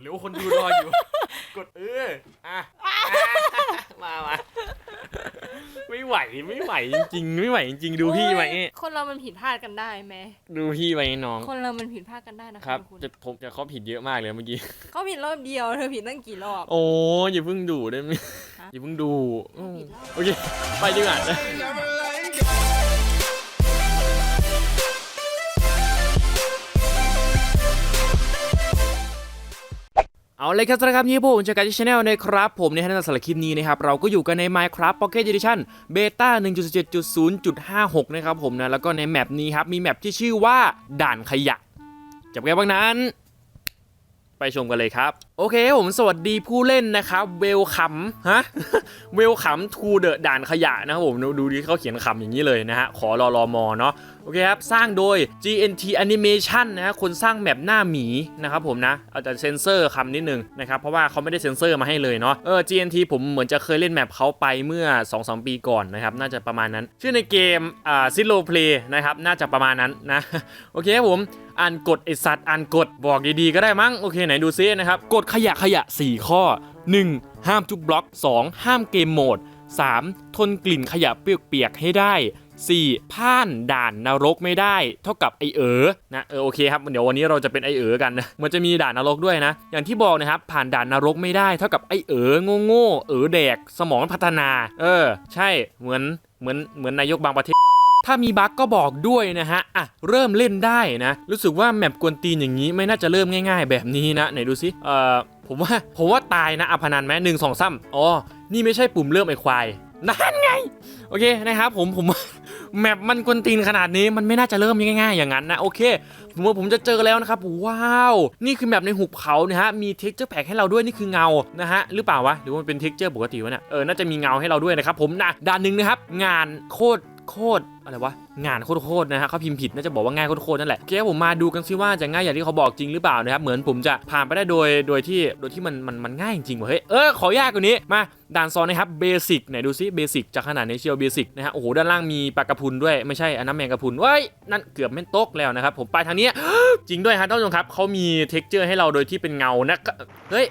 หรือว่าคนดูรออยู่ กดเอออะอะมามาไม่ไหวไม่ไหวจริงๆ ไม่ไหวจริงๆ ดูพี่ไหมโอ้ยคนเรามันผิดพลาดกันได้ไหมดูพี่ไหมน้อง คนเรามันผิดพลาดกันได้นะคคะรับคุณจะผมจะเขาผิดเยอะมากเลยเมื่อกี้เขาผิดรอบเดียวเธอผิดตั้งกี่รอบ โอ้ยอย่าเพิ่งดูได้ไหมฮะอย่าเพิ่งดูอืมผิดรอบ โอเค ไปดีกว่าน เอาเลยครับสวัสดีครับนี่ผมจากการที่ชาแนลนะครับผมในท่านสารบคลิปนี้นะครับเราก็อยู่กันใน Minecraft Pocket Edition Beta 1.7.0.56 นะครับผมนะแล้วก็ในแมปนี้ครับมีแมปที่ชื่อว่าด่านขยะจับไงบ้างนั้น ไปชมกันเลยครับ โอเคผมสวัสดีผู้เล่นนะครับเวลคัมฮะเวลคัมทูเดอะด่านขยะนะครับผมดูดูดิเขาเขียนคำอย่างนี้เลยนะฮะ ขอรอรอมอเนาะโอเคครับ สร้างโดย GNT Animation นะฮะคนสร้างแมปหน้าหมีนะครับผมนะอาจจะเซ็นเซอร์คำนิดนึงนะครับ เพราะว่าเขาไม่ได้เซ็นเซอร์มาให้เลยเนาะเออ GNT ผมเหมือนจะเคยเล่นแมปเขาไปเมื่อ 2-3 ปีก่อนนะครับ น่าจะประมาณนั้น ชื่อในเกมอ่าซิโลเพลนะครับ น่าจะประมาณนั้นนะ โอเคครับผม อ่านกฎไอสัตว์อ่านกฎบอกดีๆก็ได้มั้งโอเคไหนดูซินะครับกฎขยะขยะ 4 ข้อ 1. ห้ามทุบบล็อก 2. ห้ามเกมโหมด 3. ทนกลิ่นขยะเปียกๆให้ได้ 4. ผ่านด่านนรกไม่ได้ เท่ากับไอเอ๋อนะเออโอเคครับเดี๋ยววันนี้เราจะเป็นไอเอ๋อกันนะมันจะมีด่านนรกด้วยนะ อย่างที่บอกนะครับผ่านด่านนรกไม่ได้เท่ากับไอเอ๋อโง่โง่เอ๋อแดก สมองพัฒนา เออ ใช่เหมือนเหมือนเหมือนนายกบางประเทศ ถ้ามีบั๊กก็บอกด้วยนะฮะ อะ เริ่มเล่นได้นะ รู้สึกว่าแมปกวนตีนอย่างนี้ไม่น่าจะเริ่มง่าย ๆ แบบนี้นะ ไหนดูสิเอ่อ ผมว่า ผมว่าตายนะอภนันไหมหนึ่งสองซ้ำอ๋อ นี่ไม่ใช่ปุ่มเริ่มไอควาย นั่นไง โอเคนะครับผม ผมแมปมันกวนตีนขนาดนี้มันไม่น่าจะเริ่มง่ายๆ อย่างนั้นนะ โอเคผมว่าผมจะเจอแล้วนะครับ ว้าว นี่คือแมปในหุบเขานะฮะ มีเท็กเจอร์แพ็กให้เราด้วยนี่คือเงานะฮะ หรือเปล่าวะ หรือว่ามันเป็นเท็กเจอร์ปกติวะเนี่ย เออ น่าจะมีเงาให้เราด้วยนะครับผมนะด้านหนึ่งนะครับ งานโคตร โคตรอะไรวะงานโคตรโคตรนะฮะเขาพิมพ์ผิดน่าจะบอกว่าง่ายโคตรโคตรนั่นแหละโอเคผมมาดูกันซิว่าจะง่ายอย่างที่เขาบอกจริงหรือเปล่านะครับเหมือนผมจะผ่านไปได้โดยโดยที่โดยที่มันมันมันง่ายจริงว่ะเฮ้ยเออขอยากกว่านี้มาด่านซอนนะครับเบสิกไหนดูซิเบสิกจากขนาดในเชียวเบสิกนะฮะโอ้โหด้านล่างมีปลากระพุนด้วยไม่ใช่อันนั้นแมงกระพุนเว้ยนั่นเกือบไม่ตกแล้วนะครับผมไปทางนี้จริงด้วยฮะท่านผู้ชมครับเขามีเท็กเจอร์ให้เราโดยที่เป็นเงานะเฮ้ย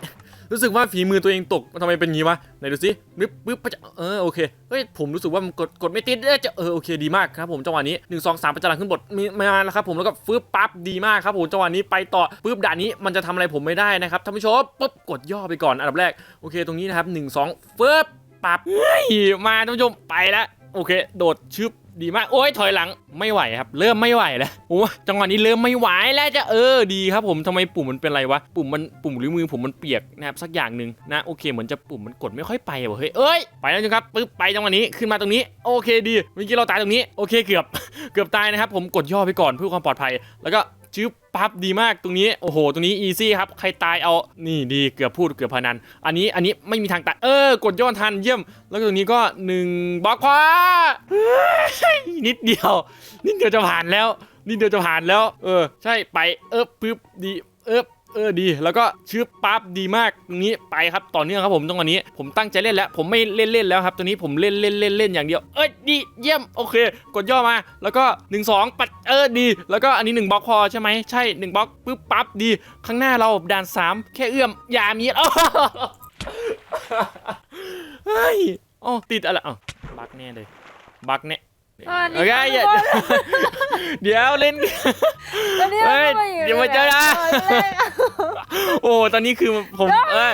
รู้สึกว่าฝีมือตัวเองตกทำไมเป็นงี้วะไหนดูซิปึ๊บปึ๊บปะจะเออโอเคเฮ้ยผมรู้สึกว่ามันกดกดไม่ติดเออจะเออโอเคดีมากครับผมจังหวะนี้1 2 3ประจันขึ้นบทมีมาแล้วครับผมแล้วก็ฟึบปั๊บดีมากครับผมจังหวะนี้ไปต่อปึ๊บด่านนี้มันจะทำอะไรผมไม่ได้นะครับท่านผู้ชมปุ๊บกดย่อไปก่อนอันดับแรกโอเคตรงนี้นะครับ1 2ฟึบปับเฮ้ยมาท่านผู้ชมไปแล้วโอเค โดดชึบ ดีมาก โอ้ยถอยหลังไม่ไหวครับ เริ่มไม่ไหวแล้วโอ้จังหวะนี้เริ่มไม่ไหวแล้วจะเออดีครับผมทำไมปุ่มมันเป็นไรวะปุ่มมันปุ่มหรือมือผมมันเปียกนะครับสักอย่างหนึ่งนะโอเคเหมือนจะปุ่มมันกดไม่ค่อยไปว่ะเฮ้ยเอ้ยไปแล้วจ้ะครับปึ๊บไปจังหวะนี้ขึ้นมาตรงนี้โอเคดีเมื่อกี้เราตายตรงนี้โอเคเกือบเกือบตายนะครับผมกดย่อไปก่อนเพื่อความปลอดภัย แล้วก็ ชืบปั๊บดีมากตรงนี้โอ้โหตรงนี้อีซี่ครับใครตายเอานี่ดีเกือบพูดเกือบพนัน อันนี้อันนี้ไม่มีทางตายเออ กดย้อนทันเยี่ยม แล้วตรงนี้ก็หนึ่งบล็อกควานิดเดียว นิดเดียวจะผ่านแล้ว นิดเดียวจะผ่านแล้ว เออ ใช่ไปเออปึ๊บดีเออ เออดีแล้วก็ชืบปั๊บดีมากตรงนี้ไปครับต่อเนื่องครับผมตรงวันนี้ ผมตั้งใจเล่นแล้ว ผมไม่เล่นเล่นแล้วครับตัวนี้ผมเล่นเล่นเล่นเล่นอย่างเดียว เอ้ยดีเยี่ยมโอเค กดย่อมา แล้วก็ 1 2 ปัดเออดี แล้วก็อันนี้ 1บล็อกพอใช่ไหมใช่ 1บล็อกปึ๊บปั๊บดี ข้างหน้าเราด่าน 3 แค่เอื้อมอย่ามีอ้อเฮ้ยอ๋อติดอะไรอ๋อบักแน่เลยบักแน่สวัสดีโอเคค่ะอย่าทุกคนเดี๋ยวเล่นตอนนี้เฮ้เรายก็มาอยู่เดี๋ยวมาเจอนะ โอ้ตอนนี้คือผมเออ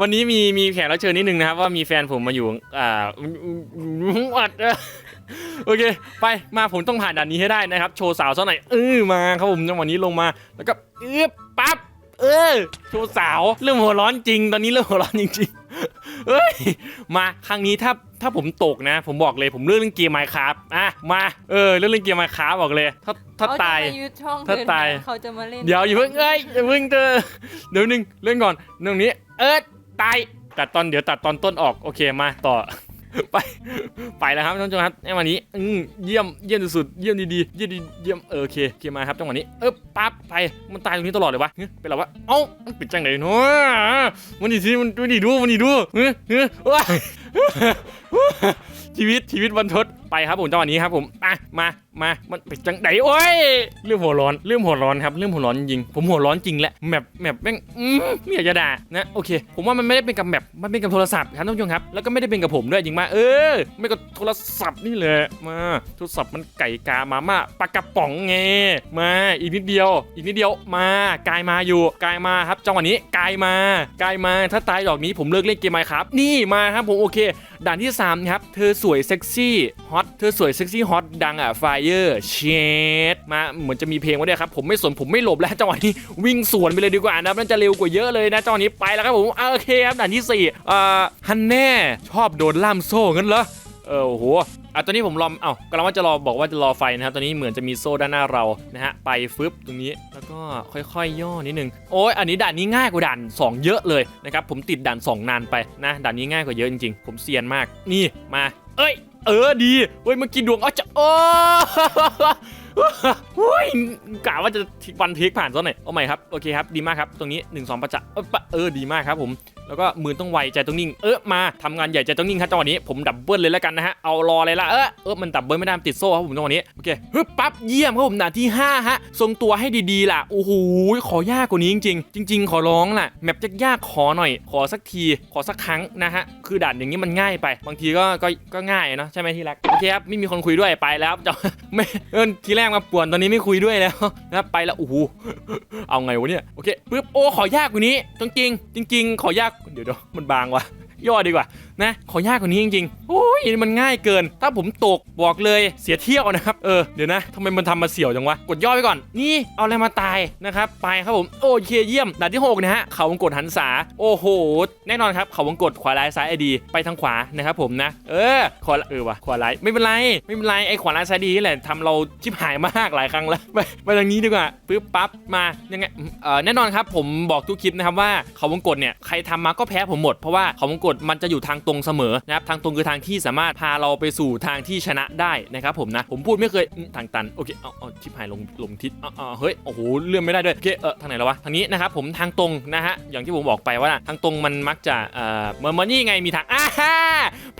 วันนี้มีมีแขกรับเชิญนิดนึงนะครับว่ามีแฟนผมมาอยู่อ่าอัดเออโอเค ไปมาผมต้องผ่านด่านนี้ให้ได้นะครับ โชว์สาวซะหน่อยเออมาครับผมจังหวะนี้ลงมาแล้วก็เอื้อปั๊บเออโชว์สาวเริ่มหัวร้อนจริง ตอนนี้เริ่มหัวร้อนจริงๆเฮ้ยมาครั้งนี้ถ้า ถ้าผมตกนะ ผมบอกเลยผมเลือกเล่นเกมไมค์ครับอะมาเออเลือกเล่นเกมไมค์ครับบอกเลย ถ้าถ้าเขาจะตายมายึดช่องถ้าเพื่อนตายเขาจะมาเล่นเดี๋ยวอย่าเพิ่งเอ้ยอย่าเพิ่งเจอเดี๋ยวหนึงเล่นก่อนตรงนี้ เออตายตัดตอนเดี๋ยวตัดตอนต้นออกโอเคมาต่อ ไปไปแล้วครับท่านผู้ชมครับในวันนี้อืมเยี่ยมเยี่ยมสุดๆเยี่ยมดีๆเยี่ยมดีเยี่ยมเออโอเคโอเคมาครับจังหวะนี้เออปั๊บไปมันตายตรงนี้ตลอดเลยวะเฮ้ยเป็นไรวะเอ้ามันปิดจังไหนเนาะมันดีสิมันมันดีดูมันดีดูเฮ้ยเฮ้ยว้าชีวิตชีวิตบันทด ไปครับผมจังหวะนี้ครับผมอะมามามันเป็นจังไหนโอ้ยเรื่องหัวร้อนเรื่องหัวร้อนครับเรื่องหัวร้อนจริงผมหัวร้อนจริงแหละแมปแมปแม่งอืมไม่อยากจะด่านะโอเค ผมว่ามันไม่ได้เป็นกับแมปมันเป็นกับโทรศัพท์ครับท่านผู้ชมครับแล้วก็ไม่ได้เป็นกับผมด้วยจริงมาเออ ไม่ก็โทรศัพท์นี่แหละมาโทรศัพท์มันไก่กามาม่าปลากระป๋องไงมาอีกนิดเดียว อีกนิดเดียวมากายมาอยู่กายมาครับจังหวะนี้กายมากายมาถ้าตายดอกนี้ผมเลิกเล่นเกมไมครับนี่มาครับผมโอเค ด่านที่3ครับเธอสวยเซ็กซี่ฮอตเธอสวยเซ็กซี่ฮอตดังอะไฟเออร์เชดมาเหมือนจะมีเพลงไว้ด้วยครับ ผมไม่สนผมไม่หลบแล้วจังหวะนี้วิ่งสวนไปเลยดีกว่านะครับนั่นจะเร็วกว่าเยอะเลยนะจังหวะนี้ไปแล้วครับผมโอเคครับด่านที่4อ่าฮันแน่ชอบโดนล่ามโซ่งั้นเหรอเออโอ้โหอะตอนนี้ผมรอเอ้ากำลังว่าจะรอบอกว่าจะรอไฟนะครับ ตอนนี้เหมือนจะมีโซ่ด้านหน้าเรานะฮะไปฟึบตรงนี้แล้วก็ค่อยๆ ย่อนิดนึงโอ้ยอันนี้ด่านนี้ง่ายกว่าด่าน 2 เยอะเลยนะครับผมติดด่าน 2 นานไปนะด่านนี้ง่ายกว่าเยอะจริงๆ ผมเซียนมากนี่มา เอ้ย เออดีเฮ้ยเมื่อกี้ดวงเอจะโอ้เฮ้ยกะว่าจะวันเทคผ่านซะหน่อยเอาใหม่ครับโอเคครับดีมากครับตรงนี้1 2ประจักษ์เออดีมากครับผม แล้วก็มือต้องไวใจต้องนิ่งเออมาทำงานใหญ่ใจต้องนิ่งครับจังหวะนี้ผมดับเบิลเลยแล้วกันนะฮะเอารอเลยละเออเออมันดับเบิลไม่ได้ติดโซ่ครับผมจังหวะนี้โอเคฮึบปั๊บเยี่ยมครับผมด่านที่5ฮะทรงตัวให้ดีๆล่ะโอ้โหขอยากกว่านี้จริงๆจริง ๆ ขอร้องล่ะแมปยากๆขอหน่อย ขอสักทีขอสักครั้งนะฮะคือด่านอย่างนี้มันง่ายไป บางทีก็ก็ก็ง่ายเนาะใช่ไหมที่รักโอเคครับไม่มีคนคุยด้วยไปแล้วครับจะไม่เออทีแรกมาป่วนตอนนี้ไม่คุยด้วยแล้วนะไปแล้วโอ้โหเอาไงวะเนี่ยโอเคปึ๊บโอ้ขอยากกว่านี้จริงๆจริง ๆ ขอยากเดี๋ยวเดี๋ยวมันบางว่ะย่อดีกว่านะ ขอยากกว่านี้จริงๆ โอ้ยมันง่ายเกิน ถ้าผมตกบอกเลยเสียเที่ยวนะครับ เออ เดี๋ยวนะทำไมมันทำมาเสียวจังวะ กดย่อไปก่อน นี่เอาอะไรมาตายนะครับ ไปครับผม โอเคเยี่ยมด่านที่หกนะฮะ เขาวงกดหันษา โอ้โห แน่นอนครับ เขาวงกดขวาร้ายซ้ายไอดี ไปทางขวานะครับผมนะ เออ ขวาเออวะขวาร้ายไม่เป็นไร ไม่เป็นไร ไอขวาร้ายซ้ายดีนี่แหละทำเราชิบหายมากหลายครั้งแล้ว ไปไปทางนี้ดีกว่าปึ๊บปั๊บ มายังไง เออแน่นอนครับ ผมบอกทุกคลิปนะครับว่าเขาวงกดเนี่ย ใครทำมาก็แพ้ผมหมด เพราะว่าเขาวงกดมันจะอยู่ทางตรงเสมอนะครับทางตรงคือทางที่สามารถพาเราไปสู่ทางที่ชนะได้นะครับผมนะผมพูดไม่เคยทางตันโอเคเอาเอาชิบหายลงลงทิศเอาเอาเฮ้ยโอ้โหเลื่อนไม่ได้ด้วยโอเคเออทางไหนแล้ววะทางนี้นะครับผมทางตรงนะฮะอย่างที่ผมบอกไปว่าทางตรงมันมักจะเอ่อเหมือนมือนนี่ไงมีทางอ่าฮ่า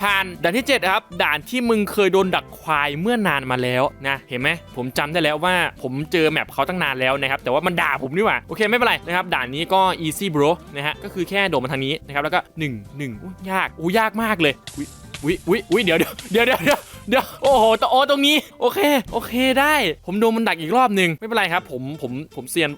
ผ่านด่านที่7ครับด่านที่มึงเคยโดนดักควายเมื่อนานมาแล้วนะเห็นไหมผมจำได้แล้วว่าผมเจอแมปเขาตั้งนานแล้วนะครับแต่ว่ามันด่าผมนี่หว่าโอเคไม่เป็นไรนะครับด่านนี้ก็ easy bro นะฮะก็คือแค่โดดมาทางนี้นะครับแล้วก็1 1อุ๊ยยากอู้ยยากมากเลยวิวิวิเดี๋ยวเดี๋ยวเดี๋ยวเดี๋ยวเดี๋ยวเดี๋ยวโอ้โหตโอตรงนี้ โอเค โอเคได้ ผมโดนมันดักอีกรอบหนึ่งไม่เป็นไรครับ ผมผมผมเซียน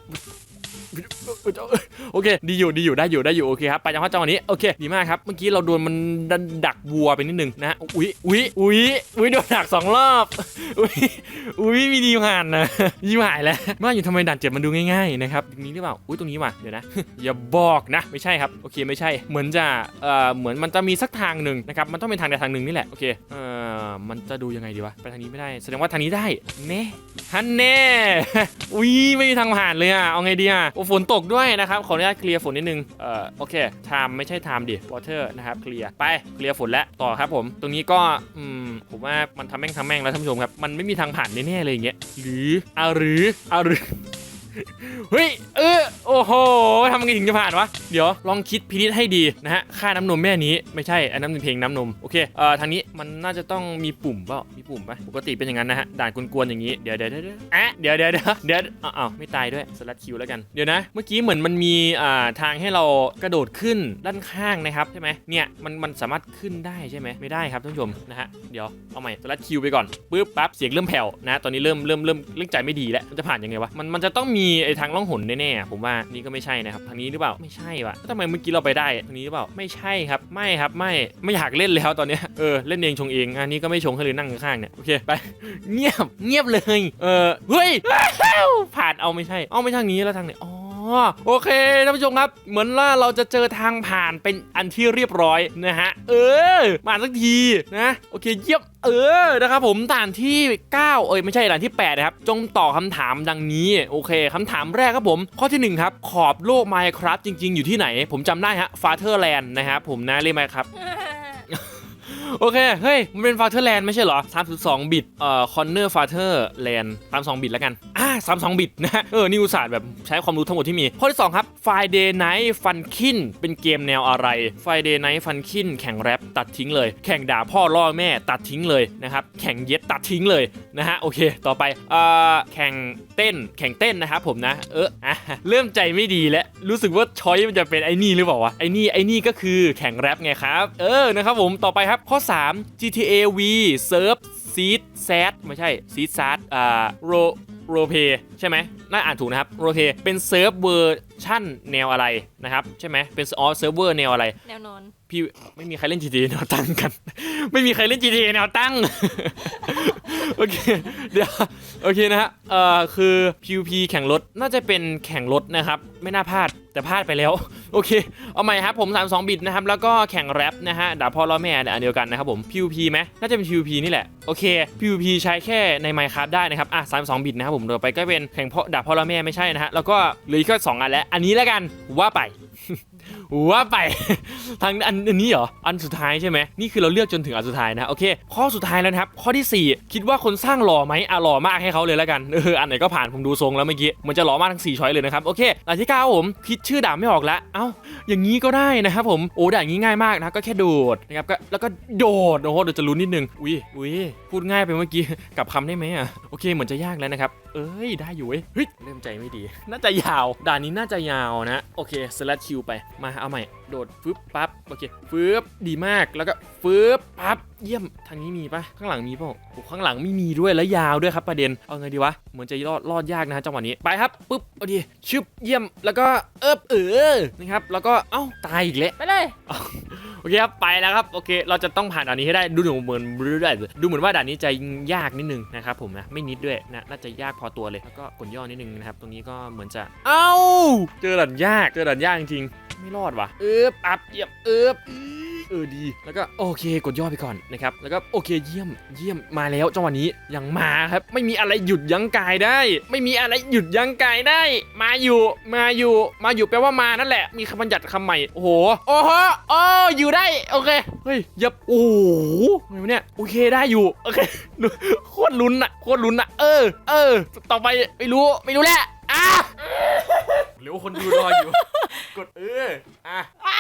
โอเค ดีอยู่ดีอยู่ได้อยู่ได้อยู่โอเคครับไปจังหวะจังหวะนี้โอเคดีมากครับเมื่อกี้เราโดนมันดันดักวัวไปนิดนึงนะฮะอุ้ยอุ้ยอุ้ยอุ้ยโดนดักสองรอบอุ้ยอุ้ยมีดีผ่านนะยิ้มหายแล้วว่าอยู่ทำไมด่านเจ็บมันดูง่ายๆนะครับตรงนี้หรือเปล่าอุ้ยตรงนี้ว่ะเดี๋ยวนะอย่าบอกนะ ไม่ใช่ครับโอเคไม่ใช่เหมือนจะเอ่อเหมือนมันจะมีสักทางหนึ่งนะครับมันต้องเป็นทางใดทางหนึ่งนี่แหละโอเคเอ่อมันจะดูยังไงดีวะไปทางนี้ไม่ได้ แสดงว่าทางนี้ได้เน่ฮันแน่อุ้ยไม่มีทางผ่านเลยอะเอาไงดีอะโอ้ฝนตกด้วยนะครับ ขออนุญาตเคลียร์ฝนนิดนึง เอ่อ โอเค ไทม์ไม่ใช่ไทม์ดิ วอเตอร์นะครับ เคลียร์ ไป เคลียร์ฝนแล้วต่อครับผม ตรงนี้ก็ อืม ผมว่ามันทำแม่งทำแม่งแล้วท่านผู้ชมครับ มันไม่มีทางผ่านแน่ๆเลยอย่างเงี้ย หรือเอาหรือเอาหรือ เฮ้ยเออโอ้โหทำไงถึงจะผ่านวะ เดี๋ยวลองคิดพินิจให้ดีนะฮะ ค่าน้ำนมแม่นี้ไม่ใช่อันนั้นเป็นเพลงน้ำนม โอเค เอ่อ ทางนี้มันน่าจะต้องมีปุ่มเปล่า มีปุ่มปะปกติเป็นอย่างนั้นนะฮะ ด่านกวนๆอย่างนี้ เดี๋ยวเดี๋ยวเดี๋ยวเอะเดี๋ยวเดี๋ยวเดี๋ยวเดี๋ยวอ้าวอ้าวไม่ตายด้วยสลัดคิวแล้วกัน เดี๋ยวนะ เมื่อกี้เหมือนมันมี อ่า ทางให้เรากระโดดขึ้นด้านข้างนะครับใช่ไหมเนี่ยมันมันสามารถขึ้นได้ใช่ไหมไม่ได้ครับท่านผู้ชมนะฮะ เดี๋ยวเอาใหม่สลัดคิวไปก่อนปึ๊บปั๊บเสียงเริ่มแผ่วนะ ตอนนี้เริ่มเริ่มเริ่มเรื่องใจไม่ดีแล้วมันจะผ่านยังไงวะมันมันจะต้องมีีไอ้ทางล่องหนแน่ๆผมว่านี่ก็ไม่ใช่นะครับทางนี้หรือเปล่าไม่ใช่วะทำไมเมื่อกี้เราไปได้ทางนี้หรือเปล่าไม่ใช่ครับไม่ครับไม่ไม่อยากเล่นแล้วตอนนี้เออเล่นเองชงเองอันนี้ก็ไม่ชงให้เลยนั่งข้างๆเนี่ยโอเคไปเงียบเงียบเลย เออเฮ้ยผ่านเอาไม่ใช่ เอาไม่ทางนี้แล้วทางไหนอ๋อ โอเคท่านผู้ชมครับ เหมือนว่าเราจะเจอทางผ่านเป็นอันที่เรียบร้อยนะฮะ เออ มาสักทีนะ โอเคเยี่ยมเออ นะครับผมด่านที่ 9 เอ้ย ไม่ใช่ด่านที่ 8 นะครับ จงตอบคำถามดังนี้ โอเคคำถามแรกครับผม ข้อทีหนึ่1 ครับ ขอบโลก Minecraft จริง ๆ อยู่ที่ไหน ผมจำได้ฮะ Fatherland นะครับผมนะเรียกไหมครับโอเค เฮ้ย มันเป็น Fatherland ไม่ใช่เหรอ 32 บิต เอ่อ Corner Fatherland 32 บิตแล้วกัน อ่าสามสองบิตนะฮะเออนี่อุตส่าห์แบบใช้ความรู้ทั้งหมดที่มี ข้อที่ 2 ครับ Friday Night Funkin เป็นเกมแนวอะไร Friday Night Funkin แข่งแรปตัดทิ้งเลย แข่งด่าพ่อล่อแม่ตัดทิ้งเลยนะครับ แข่งเย็ดตัดทิ้งเลยนะฮะ โอเค ต่อไปเอ่อแข่งเต้น แข่งเต้นนะครับผมนะ เอออะเริ่มใจไม่ดีแล้ว รู้สึกว่าช้อยมันจะเป็นไอ้นี่หรือเปล่าวะ ไอ้นี่ไอ้นี่ก็คือแข่งแรปไงครับ เออ นะครับผม ต่อไปครับ ข้อ 3 GTA V Surf ซีดแซดไม่ใช่ซีดซาดอ่าโร โรเพใช่ไหม น่าอ่านถูกนะครับโรเพเป็นเซิร์ฟเวอร์ชั่นแนวอะไรนะครับใช่ไหมเป็นอ๋อเซิร์ฟเวอร์แนวอะไร แนวนอน พี่ไม่มีใครเล่น GTA แนวตั้งกัน ไม่มีใครเล่น GTA แนวตั้ง โอเค เดี๋ยว โอเคนะฮะ เอ่อ คือ PVP แข่งรถ น่าจะเป็นแข่งรถนะครับ ไม่น่าพลาด แต่พลาดไปแล้ว โอเค เอาใหม่ครับ ผม 32 บิตนะครับ แล้วก็แข่งแรปนะฮะด่าพ่อล้อแม่อันเดียวกันนะครับผม PVP ไหมน่าจะเป็น PVP นี่แหละ โอเค PVP ใช้แค่ใน Minecraft ได้นะครับ อะ32 บิตนะครับผมต่อไปก็เป็นแข่งพ่อด่าพ่อละแม่ไม่ใช่นะฮะแล้วก็เหลืออีกแค่สองอันแล้วอันนี้แล้วกันว่าไป ว่าไป ทางอันอันนี้เหรอ อันสุดท้ายใช่ไหมนี่คือเราเลือกจนถึงอันสุดท้ายนะ โอเค ข้อสุดท้ายแล้วนะครับ ข้อทีสี่ 4 คิดว่าคนสร้างหล่อไหมอะหล่อมากให้เขาเลยแล้วกัน เออ อันไหนก็ผ่านผมดูทรงแล้วเมื่อกี้ มันจะหล่อมากทั้ง4ช้อยเลยนะครับ โอเคอันที่เก้าผมคิดชื่อด่าไม่ออกแล้วเอ้า อย่างนี้ก็ได้นะครับผม โอ้ด่าอย่างนี้ง่ายมากนะ ก็แค่โดดนะครับก็แล้วก็โดด โอ้โห เดี๋ยวจะลุ้นนิดนึง อุ้ยอุ้ยพูดง่ายไปเมื่อกี้ กลับคำได้ไหมอะ โอเคเหมือนจะยากแล้วนะครับ เอ้ย ได้อยู่เว้ยเฮ้ย เริ่มใจไม่ดี น่าจะยาว ด่านนี้น่าจะยาวนะ โอเคสลัดคิวไปมาเอาใหม่ โดดฟึบปั๊บโอเคฟึบดีมากแล้วก็ฟึบปั๊บเยี่ยมทางนี้มีปะข้างหลังมีปะโอ้ข้างหลังไม่มีด้วยแล้วยาวด้วยครับประเด็นเอาไงดีวะเหมือนจะรอดรอดยากนะฮะจังหวะนี้ไปครับปุ๊บโอเคชึบเยี่ยมแล้วก็เอิบเออนะครับแล้วก็เอ้าตายอีกแล้วไปเลยโอเคครับไปแล้วครับโอเค เราจะต้องผ่านด่านนี้ให้ได้ดูเหมือนดูเหมือนว่าด่านนี้จะยากนิดนึงนะครับผมนะไม่นิดด้วยนะน่าจะยากพอตัวเลยแล้วก็กดย่อนิดนึงนะครับตรงนี้ก็เหมือนจะเอ้าเจอด่านยากเจอด่านยากจริงๆ ไม่รอดว่ะเอิบอับเยียบเอิบเออดี แล้วก็โอเคกดย่อไปก่อนนะครับ แล้วก็โอเคเยี่ยมเยี่ยมมาแล้วจังหวะนี้ยังมาครับ ไม่มีอะไรหยุดยั้งกายได้ ไม่มีอะไรหยุดยั้งกายได้ มาอยู่มาอยู่มาอยู่แปลว่ามานั่นแหละ มีคำบัญญัติคำใหม่โอ้โหโอ้โหโอ้อยู่ได้โอเคเฮ้ยยับโอ้โหทำไมวะเนี่ยโอเคได้อยู่โอเคโคตรลุ้นอะโคตรลุ้นอะเออเออต่อไปไม่รู้ไม่รู้แหละ อะหรือว่าคนดูรออยู่ กดเอออะอะ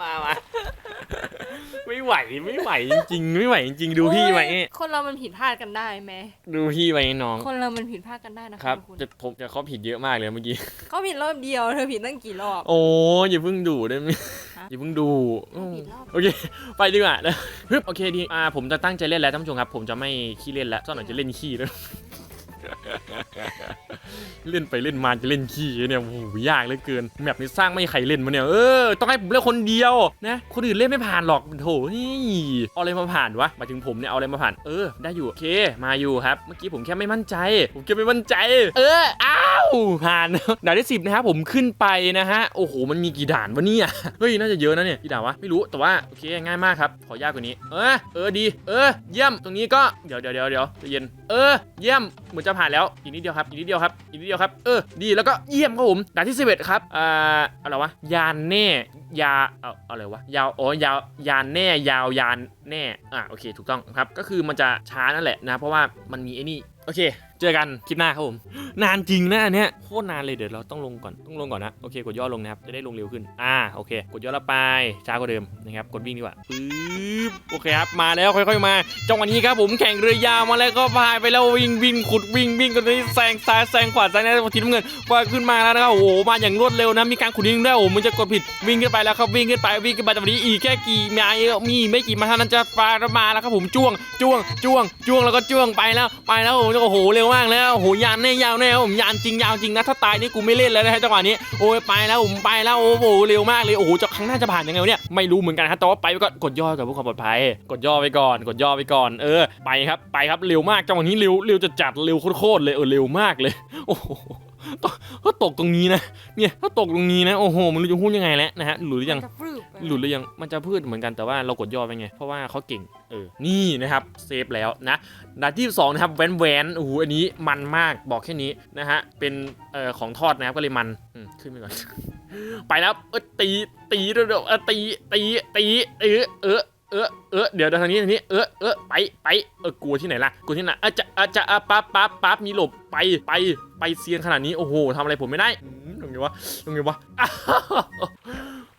มามาไม่ไหวไม่ไหวจริงๆไม่ไหวจริงๆดูพี่ไหมโอ้ยคนเรามันผิดพลาดกันได้ไหม ดูพี่ไหมน้อง คนเรามันผิดพลาดกันได้นะคครัรับบคุณจะผมจะเขาผิดเยอะมากเลยเมื่อกี้ เขาผิดรอบเดียวเธอผิดตั้งกี่รอบ โอ้อย่าเพิ่งดูได้ไหมฮะอย่าเพิ่งดูผิดรอบโอเค ไปดีกว่านะฮึบโอเคดีอ่าผมจะตั้งใจเล่นแล้วท่านผู้ชมครับ ผมจะไม่ขี้เล่นแล้วซ่อนหน่อยจะเล่นขี้แล้ว เล่นไปเล่นมาจะเล่นขี้เนี่ยโอ้โหยากเหลือเกินแมปนี้สร้างไม่ใครเล่นมาเนี่ยเออต้องให้ผมเล่นคนเดียวนะคนอื่นเล่นไม่ผ่านหรอกโถนี่เอาอะไรมาผ่านวะมาถึงผมเนี่ยเอาอะไรมาผ่านเออ ได้อยู่โอเคมาอยู่ครับ เมื่อกี้ผมแค่ไม่มั่นใจ ผมแค่ไม่มั่นใจ เอออ้าวผ่านด่านที่สิบนะครับผมขึ้นไปนะฮะโอ้โหมันมีกี่ด่านวะเนี่ยเฮ้ยน่าจะเยอะนะเนี่ยกี่ด่านวะไม่รู้แต่ว่าโอเคง่ายมากครับขอยากกว่านี้ เออเออดี เออ เยี่ยมตรงนี้ก็เดี๋ยวเดี๋ยวเดี๋ยวเดี๋ยวเย็นเออ เยี่ยมเหมือนจะผ่านแล้วอีกนิดเดียวครับอีกนิดเดียวครับอีกนิดเดียวครับเออดีแล้วก็เยี่ยมครับผมด่านที่11ครับอ่าอะไรวะยานแน่ยาเอาอะไรวะยาวอ๋อยาวยานแน่ยาวยานแน่อะโอเค ถูกต้องครับ ก็คือมันจะช้านั่นแหละนะ เพราะว่ามันมีไอ้นี่โอเค เจอกันคลิปหน้าครับผม นานจริงนะอันเนี้ยโคตรนานเลยเดี๋ยวเราต้องลงก่อนต้องลงก่อนนะโอเคกดย่อลงนะครับจะได้ลงเร็วขึ้นอ่าโอเค กดย่อล้วไปช้ากว่าเดิมนะครับกดวิ่งดีกว่าปึ๊บโอเคครับมาแล้วค่อยๆมาจังหวะนี้ครับผมแข่งเรือยาวมาแล้วก็พายไปแล้ววิ่งวิ่งขุดวิ่งวิ่งกันนี้แซงซ้ายแซงขวาแซงหน้าทีน้ำเงินก็ขึ้นมาแล้วนะครับโอ้โหมาอย่างรวดเร็วนะมีการขุดดินด้วยโอ้โหมันจะกดผิดวิ่งขึ้นไปแล้วครับวิ่งขึ้นไปวิ่งขึ้นไปแต่วันนี้อีกแค่กี่ไม้มีไม่กี่มาเท่านั้นจะปาระมาแล้วครับผมจ้วงจ้วงจ้วงจ้วงแล้วก็จ้วงไปแล้วไปแล้วโอ้โหเร็วมากแล้วโอ้โหยานแน่ยาวแน่ผมยานจริงยาวจริงนะถ้าตายนี่กูไม่เล่นแล้วนะจังหวะนี้โอ้ยไปแล้วผมไปแล้วโอ้โหเร็วมากเลยโอ้โหจะครั้งหน้าจะผ่านยังไงเนี่ยไม่รู้เหมือนกันครับแต่ว่าไปไว้ก่อนกดย่อกับเพื่อความปลอดภัย กดย่อไปก่อน กดย่อไปก่อนเออไปครับไปครับเร็วมากจังหวะนี้เร็วเร็วจะจัดเร็วโคตรเลยเออเร็วมากเลยโอ้ โหถ้าตกตรงนี้นะ เนี่ย ถ้าตกตรงนี้นะ โอ้โห มันรู้จะพูดยังไงแล้วนะฮะ หลุดหรือยังจะฟรึบไปหลุดหรือยัง มันจะพืชเหมือนกันแต่ว่าเรากดย่อไปไง เพราะว่าเขาเก่ง เออ นี่นะครับ เซฟแล้วนะด่านที่สองนะครับแวนแวนโอ้โห อันนี้มันมาก บอกแค่นี้นะฮะ เป็นเอ่อของทอดนะครับ ก็เลยมัน อืม ขึ้นไปก่อน ไปแล้ว เออตี ตีเร็วๆเออตี ตี ตี เออ เออ เออเออเดี๋ยวเดี๋ยวทางนี้ทางนี้เออเออไปไปเออกลัวที่ไหนล่ะกลัวที่ไหนอาจจะอาจจะอะปั๊บปั๊บปั๊บมีหลบไปไปไปเซียนขนาดนี้โอ้โหทำอะไรผมไม่ได้อืมตรงไงวะตรงไงวะอ้าว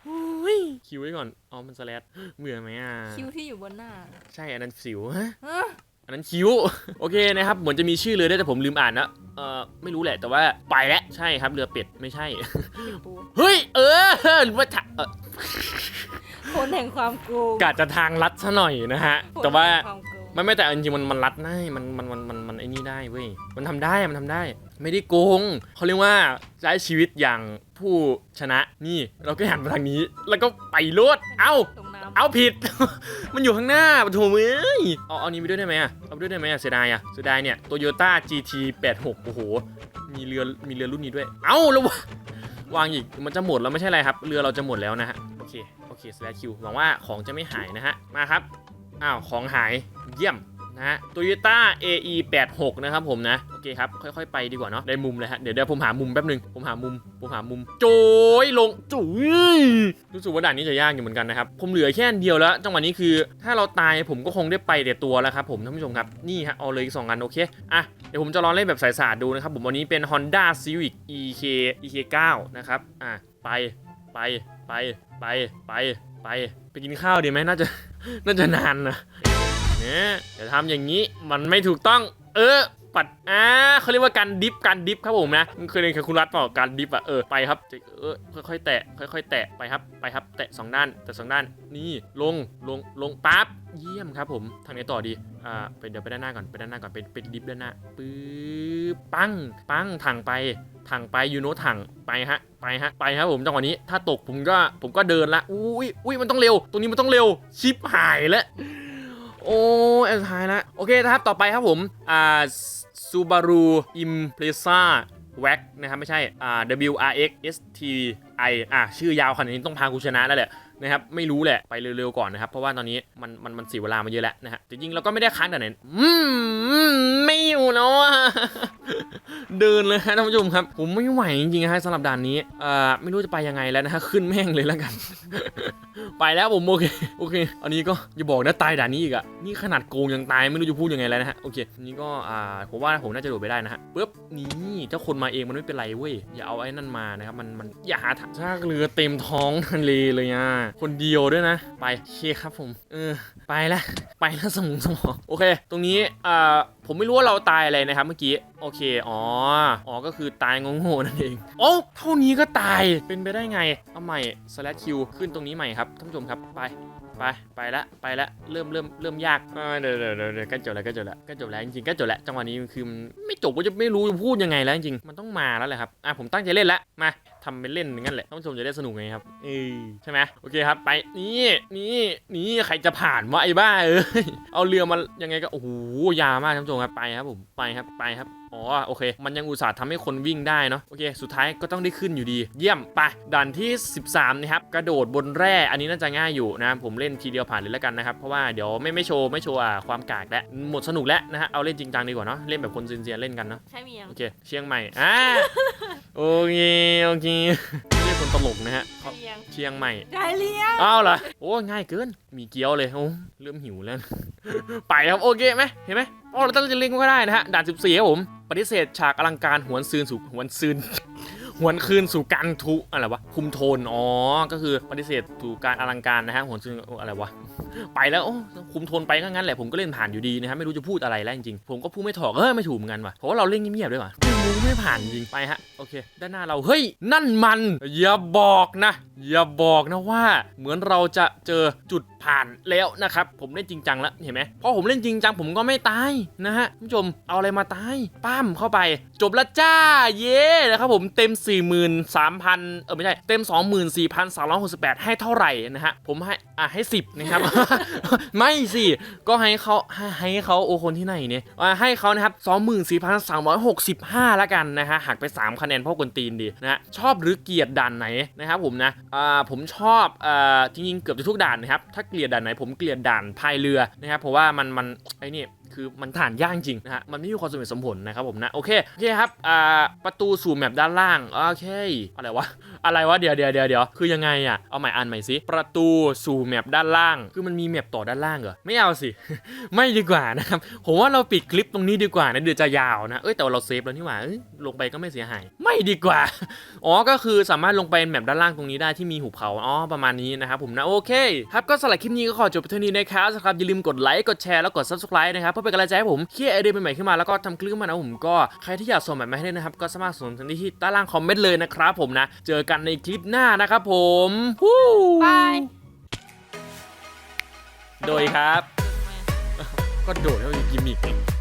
โอ้ยคิวไว้ก่อนอ๋อมันสแลดเบื่อไหมอะคิวที่อยู่บนหน้า ใช่อันนั้นสิวฮะฮะอันนั้นคิ้วโอเคนะครับเหมือนจะมีชื่อเรือด้วยแต่ผมลืมอ่านนะเออไม่รู้แหละแต่ว่าไปแล้วใช่ครับเรือเป็ดไม่ใช่คิวปูเฮ้ยเออหรือว่าทะเออ คนแห่งความโกงกาจะทางลัดซะหน่อยนะฮะ แต่ว่าคนแห่งความโกงไม่ไม่แต่จริงๆมันมันรัดได้มันมันมันมันมันไอ้นี่ได้เว้ยมันทำได้มันทำได้ ไม่ได้โกงเขาเรียกว่าใช้ชีวิตอย่างผู้ชนะนี่เราก็หันมาทางนี้ แล้วก็ไปโลดเอ้าตรงน้ำเอาผิด มันอยู่ข้างหน้าปะโถเอ้ยเอาเอานี้ไปด้วยได้ไหมอะเอาไปด้วยได้ไหมอะเสียดายอะเสียดายเนี่ยโตโยต้า GT 86โอ้โหมีเรือมีเรือรุ่นนี้ด้วย เอ้าแล้ววะ วางอีกมันจะหมดแล้วไม่ใช่อะไรครับ เรือเราจะหมดแล้วนะฮะโอเคโอเคสแลคิวหวังว่าของจะไม่หายนะฮะมาครับอ้าวของหายเยี่ยม นะฮะโตโยต้า AE 86นะครับผมนะ โอเคครับ ค่อยๆ ไปดีกว่าเนาะได้มุมเลยฮะ เดี๋ยวเดี๋ยวผมหามุมแป๊บหนึง ผมหามุม ผมหามุม โจยลงจุยรู้สึกว่าด่านนี้จะยากอยู่เหมือนกันนะครับ ผมเหลือแค่อันเดียวแล้ว จังหวะนี้คือ ถ้าเราตายผมก็คงได้ไปแต่ตัวแล้วครับผมท่านผู้ชมครับ นี่ฮะ เอาเลยอีกสองอันโอเค อะ เดี๋ยวผมจะลองเล่นแบบสายศาสตร์ดูนะครับผม วันนี้เป็น Honda Civic EK EK 9 นะครับ อะ ไป ไป ไป ไป ไป ไป ไปกินข้าวดีไหมน่าจะน่าจะนานนะ นี่ยเดี๋ยวทำอย่างนี้มันไม่ถูกต้อง เออ ปัดอ่าเขาเรียกว่าการดิฟการดิฟครับผมนะเคยเรียนคุณรัฐเปล่าการดิฟอะเออไปครับจะเออค่อยๆแตะค่อยๆแตะไปครับไปครับ แตะสองด้านแตะสองด้านนี่ลงลงลงปั๊บเยี่ยมครับผมทางไหนต่อดีอ่าไปเดี๋ยวไปด้านหน้าก่อนไปด้านหน้าก่อนไปไปดิฟด้านหน้าปึ๊บปังปังถังไปถังไปยูโนถังไปฮะไปฮะไปครับผมจังหวะนี้ถ้าตกผมก็ผมก็เดินละอุ้ยอุ้ยมันต้องเร็ว ตรงนี้มันต้องเร็วชิปหายแล้ว โอ้ยอันสุดท้ายแล้วโอเคนะครับต่อไปครับผมอ่า Subaru Impreza Wax นะครับไม่ใช่อ่า WRX STI อ่าชื่อยาวขนาดนี้ต้องพากูชนะแล้วแหละ นะครับไม่รู้แหละไปเร็วๆก่อนนะครับ เพราะว่าตอนนี้มันมันมันเสียเวลามาเยอะแล้วนะฮะจริงๆเราก็ไม่ได้ค้างแต่ไหนอืมไม่อยู่เนาะเดินเลยฮะท่านผู้ชมครับผมไม่ไหวจริงๆฮะสำหรับด่านนี้อ่าไม่รู้จะไปยังไงแล้วนะฮะขึ้นแม่งเลยแล้วกัน ไปแล้วผมโอเคโอเค อันนี้ก็อย่าบอกนะตายด่านนี้อีกอะนี่ขนาดโกงยังตายไม่รู้จะพูดยังไงแล้วนะฮะโอเคอันนี้ก็อ่าผมว่าผมน่าจะโดดไปได้นะฮะปึ๊บนี่เจ้าคนมาเองมันไม่เป็นไรเว้ย อย่าเอาไอ้นั่นมานะครับ มันมันอย่าหาทางซากเรือเต็มท้องทะเลเลยอะ คนเดียวด้วยนะ ไปโอเคครับผม เออ ไปละ ไปแล้วสมองสมอง โอเค ตรงนี้อ่าผมไม่รู้ว่าเราตายอะไรนะครับเมื่อกี้ โอเค อ๋อ อ๋อ ก็คือตายงงๆนั่นเอง โอ้เท่านี้ก็ตาย เป็นไปได้ไง เอาใหม่ slash q ขึ้นตรงนี้ใหม่ครับ ท่านผู้ชมครับ ไป ไปไปละไปละเริ่มเริ่มเริ่มยากอ่าเดี๋ยวเดี๋ยวเดี๋ยวเดี๋ยวใก็จบแล้วใก็จบแล้วใก็จบแล้วจริงๆใก็จบแล้วจังหวะนี้คือมันไม่จบก็จะไม่รู้จะพูดยังไงแล้วจริงๆมันต้องมาแล้วแหละครับอะผมตั้งใจเล่นแล้วมาทำเป็นเล่นอย่างนั้นแหละท่านผู้ชมจะได้สนุกไงครับเออใช่ไหมโอเคครับไปนี่นี่นี่ใครจะผ่านวะไอ้บ้าเอ้ยเอาเรือมายังไงก็โอ้โหยาวมากท่านผู้ชมครับไปครับผมไปครับไปครับ อ๋อโอเค มันยังอุตส่าห์ทำให้คนวิ่งได้เนาะโอเค สุดท้ายก็ต้องได้ขึ้นอยู่ดี เยี่ยมไปด่านที่ 13 นะครับ กระโดดบนแร่ อันนี้น่าจะง่ายอยู่นะผมเล่นทีเดียวผ่านเลยแล้วกันนะครับ เพราะว่าเดี๋ยวไม่ไม่โชว์ไม่โชว์อะความกากแล้วหมดสนุกแล้วนะฮะเอาเล่นจริงจังดีกว่าเนาะเล่นแบบคนเซียนๆเล่นกันเนาะใช่มียังโอเค เชียงใหม่อ่าโอเคโอเคไม่ใช่คนตลกนะฮะใช่ยังเชียงใหม่ได้เลี้ยงอ้าวเหรอโอ้ง่ายเกินมีเกี๊ยวเลยโอ้เริ่มหิวแล้ว ไปครับโอเคไหมเห็นไหม อ๋อเราต้องจะเล่นก็ได้นะฮะด่าน14ครับผมปฏิเสธฉากอลังการหวนซืนสู่หวนซืนหวนคืนสู่การทุอะไรวะคุมโทนอ๋อก็คือปฏิเสธสู่การอลังการนะฮะหวนซืนอะไรวะ ไปแล้วโอ้คุมโทนไปก็งั้นแหละผมก็เล่นผ่านอยู่ดีนะฮะไม่รู้จะพูดอะไรแล้วจริงๆผมก็พูดไม่ถอกเออไม่ถูกเหมือนกันว่ะเพราะว่าเราเล่นเงียบๆด้วยว่ะไม่รู้ไม่ผ่านจริงไปฮะโอเค ด้านหน้าเราเฮ้ยนั่นมัน อย่าบอกนะ อย่าบอกนะว่า เหมือนเราจะเจอจุดผ่านแล้วนะครับ ผมเล่นจริงจังแล้วเห็นไหมพอผมเล่นจริงจังผมก็ไม่ตายนะฮะคุณผู้ชมเอาอะไรมาตายปั้มเข้าไป จบล้วจ้าเย้นะครับผมเต็ม 43,000 เออไม่ใช่เต็ม 24,368 ให้เท่าไหร่นะฮะผมให้อะให้ 10 นะครับไม่สิ ก็ให้เขาให้เขาโอคนที่ไหนเนี่ยให้เขานะครับ24,365ละกันนะฮะหักไป3คะแนนเพราะกวนตีนดีนะฮะชอบหรือเกลียดด่านไหนนะครับผมนะอ่าผมชอบอ่าจริงๆเกือบจะทุกด่านนะครับถ้าเกลียดด่านไหนผมเกลียดด่านพายเรือนะครับเพราะว่ามันมันไอ้นี่ คือมันผ่านยากจริงนะฮะมันไม่มีความสมเหตุสมผลนะครับผมนะโอเคโอเคครับอ่าประตูสู่แมปด้านล่างโอเคอะไรวะอะไรวะเดี๋ยวเดี๋ยวเดี๋ยวเดี๋ยวคือยังไงอะเอาใหม่อ่านใหม่สิประตูสู่แมปด้านล่าง คือมันมีแมปต่อด้านล่างเหรอไม่เอาสิ ไม่ดีกว่านะครับผมว่าเราปิดคลิปตรงนี้ดีกว่านะเดี๋ยวจะยาวนะเอ้ยแต่ว่าเราเซฟแล้วนี่หว่าลงไปก็ไม่เสียหาย ไม่ดีกว่าอ๋อก็คือสามารถลงไปแมปด้านล่างตรงนี้ได้ที่มีหุบเขาอ๋อประมาณนี้นะครับผมนะโอเคครับก็สำหรับคลิปนี้ก็ขอจบไปเท่านี้นะครับสำหรับอย่าลืมกดไลค์กดแชร์แล้วกด subscribe นะครับเพื่อเป็นกำลังใจให้ผมคิดไอเดียใหม่ๆขึ้นมาแล้วก็ทำคลิปขึ้นมานะผมก็ใครที่อยากส่งแบบมาให้ด้วยนะครับก็สามารถส่งทันทีที่ใต้ล่างคอมเมนต์เลยนะครับผมนะเจอกันในคลิปหน้านะครับผมฮู้บายโดยครับ ก็โดดแล้วมีกิมมิค